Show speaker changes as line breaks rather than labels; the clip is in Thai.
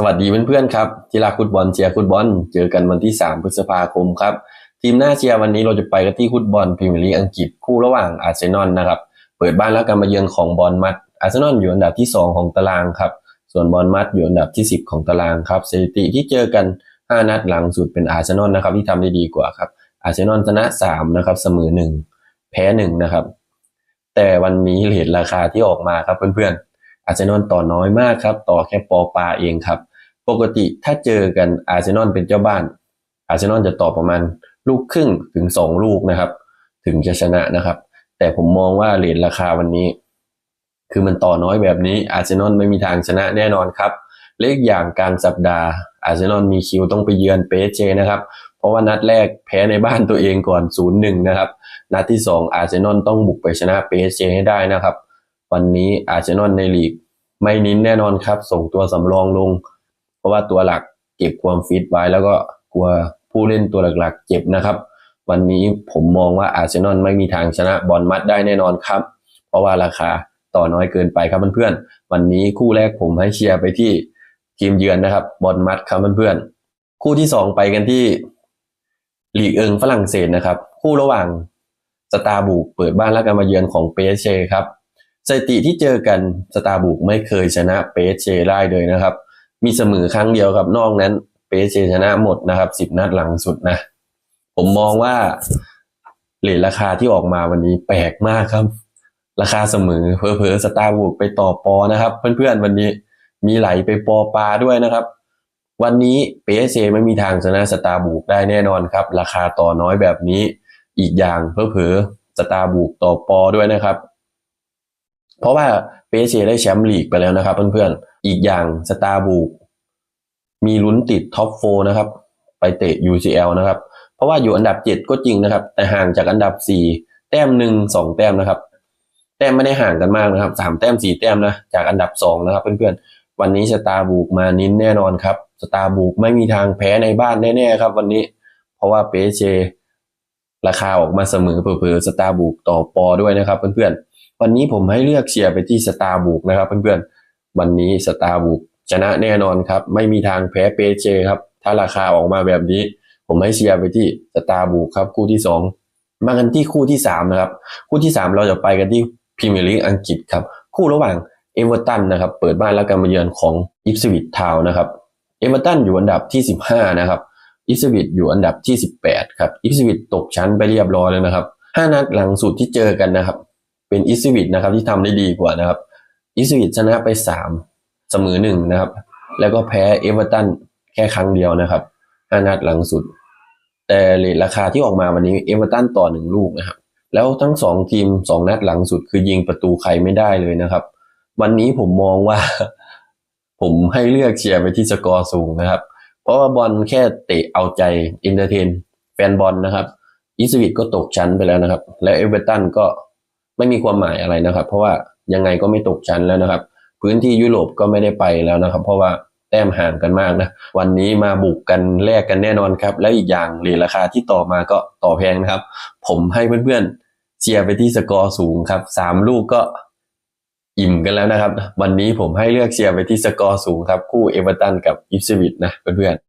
สวัสดีเพื่อนๆครับที่รักฟุตบอลเชียร์ฟุตบอล เจอกันวันที่ 3 พฤษภาคมครับ ทีมหน้าเชียร์วันนี้เราจะไปกันที่ฟุตบอลพรีเมียร์ลีกอังกฤษคู่ระหว่างอาร์เซนอลนะครับ เปิดบ้านแล้วการมาเยือนของบอลมัดอาร์เซนอลอยู่อันดับที่ 2 ของตารางครับ ส่วนบอลมัดอยู่อันดับที่ 10 ของตารางครับสถิติที่เจอกัน 5 นัดหลังสุดเป็นอาร์เซนอลนะครับที่ทำได้ดีกว่าครับอาร์เซนอลชนะ3นะครับเสมอ 1 แพ้1นะครับแต่วันนี้เลทราคาที่ออกมาครับเพื่อนๆ อาร์เซนอลต่อน้อยมากครับ ต่อแค่ปอปาเองครับ ปกติถ้าเจอกันอาร์เซนอลเป็นเจ้าบ้าน อาร์เซนอลจะต่อประมาณลูกครึ่งถึงสองลูกนะครับ ถึงจะชนะนะครับ แต่ผมมองว่าเหรียญราคาวันนี้ คือมันต่อน้อยแบบนี้อาร์เซนอลไม่มีทางชนะแน่นอนครับเลขอย่างกลางสัปดาห์ อาร์เซนอลมีคิวต้องไปเยือนเปเจนะครับ เพราะว่านัดแรกแพ้ในบ้านตัวเองก่อน 0-1 นะครับ นัดที่ 2 อาร์เซนอลต้องบุกไปชนะเปเจให้ได้นะครับ วันนี้อาร์เซนอลในลีก ไม่นิ้นแน่นอนครับ ส่งตัวสำรองลง เพราะว่าตัวหลักเก็บความฟิตไว้ แล้วก็กลัวผู้เล่นตัวหลักๆ เจ็บนะครับ วันนี้ผมมองว่าอาร์เซนอลไม่มีทางชนะบอลมัดได้แน่นอนครับ เพราะว่าราคาต่อน้อยเกินไปครับเพื่อนๆวันนี้คู่แรกผมให้เชียร์ไปที่ทีมเยือนนะครับบอลมัดครับเพื่อนๆคู่ที่สองไปกันที่ลีกเอิงฝรั่งเศสนะครับ คู่ระหว่างสตาร์บุกเปิดบ้านแล้วกันมาเยือนของเปเชครับ สถิติที่เจอกันสตาร์บุกไม่เคยชนะเปเชได้เลยนะครับ มีเสมอครั้งเดียวครับนอกนั้นเปเชชนะหมดนะครับสิบนัดหลังสุดนะ ผมมองว่าเหรียญราคาที่ออกมาวันนี้แปลกมากครับ ราคาเสมอเพอเพอสตาร์บุกไปต่อปอนะครับ เพื่อนๆวันนี้มีไหลไปปอปลาด้วยนะครับ วันนี้เปเชไม่มีทางชนะสตาร์บุกได้แน่นอนครับ ราคาต่อน้อยแบบนี้อีกอย่างเพอเพอสตาร์บุกต่อปอด้วยนะครับ เพราะว่าเปเชได้แชมป์ลีกไปแล้วนะครับเพื่อนๆ อีกอย่างสตาร์บุกมีลุ้นติดท็อปโฟนะครับ ไปเตะ UCL นะครับ เพราะว่าอยู่อันดับ 7 ก็จริงนะครับ แต่ห่างจากอันดับ 4 แต้มหนึ่งสองแต้มนะครับ แต้มไม่ได้ห่างกันมากนะครับสามแต้มสี่แต้มนะจากอันดับ 2 นะครับ เพื่อนๆ วันนี้สตาร์บุกมานิ้นแน่นอนครับสตาร์บุกไม่มีทางแพ้ในบ้านแน่ๆครับ วันนี้ เพราะว่าเปเชราคาออกมาเสมอเผลอๆสตาร์บุกต่อปอด้วยนะครับเพื่อนๆ วันนี้ผมให้เลือกเชียร์ไปที่สตาร์บุกนะครับเพื่อนๆ วันนี้สตาร์บุกชนะแน่นอนครับ ไม่มีทางแพ้เปเชครับถ้าราคาออกมาแบบนี้ ผมให้เชียร์ไปที่สตาร์บุกครับคู่ที่สองมากันที่คู่ที่สามนะครับคู่ที่สามเราจะไปกันที่พรีเมียร์ลีกอังกฤษครับคู่ระหว่างเอเวอร์ตันนะครับเปิดบ้านแล้วการมาเยือนของอิฟสวิตทาวนะครับเอเวอร์ตันอยู่อันดับที่สิบห้านะครับอิฟสวิตอยู่อันดับที่สิบแปดครับอิฟสวิตตกชั้นไปเรียบร้อยแล้วนะครับห้านัดหลังสุดที่เจอกันนะครับ เป็นอิสวิตนะครับที่ทำได้ดีกว่านะครับอิสวิตชนะไปสามเสมอหนึ่งนะครับ แล้วก็แพ้เอเวอร์ตันแค่ครั้งเดียวนะครับห้านัดหลังสุด แต่เรทราคาที่ออกมาวันนี้เอเวอร์ตันต่อหนึ่งลูกนะครับ แล้วทั้งสองทีมสองนัดหลังสุดคือยิงประตูใครไม่ได้เลยนะครับ วันนี้ผมมองว่า ผมให้เลือกเชียร์ไปที่สกอร์สูงนะครับ เพราะว่าบอลแค่เตะเอาใจอินเตอร์เทนแฟนบอลนะครับอิสวิตก็ตกชั้นไปแล้วนะครับ และเอเวอร์ตันก็ ไม่มีความหมายอะไรนะครับ เพราะว่ายังไงก็ไม่ตกชั้นแล้วนะครับ พื้นที่ยุโรปก็ไม่ได้ไปแล้วนะครับ เพราะว่าแต้มห่างกันมากนะ วันนี้มาบุกกันแลกกันแน่นอนครับ แล้วอีกอย่างเหรียญราคาที่ต่อมาก็ต่อแพงนะครับ ผมให้เพื่อนๆเชียร์ไปที่สกอร์สูงครับสามลูกก็อิ่มกันแล้วนะครับ วันนี้ผมให้เลือกเชียร์ไปที่สกอร์สูงครับ คู่เอเวอร์ตันกับอิฟสวิตนะเพื่อนๆ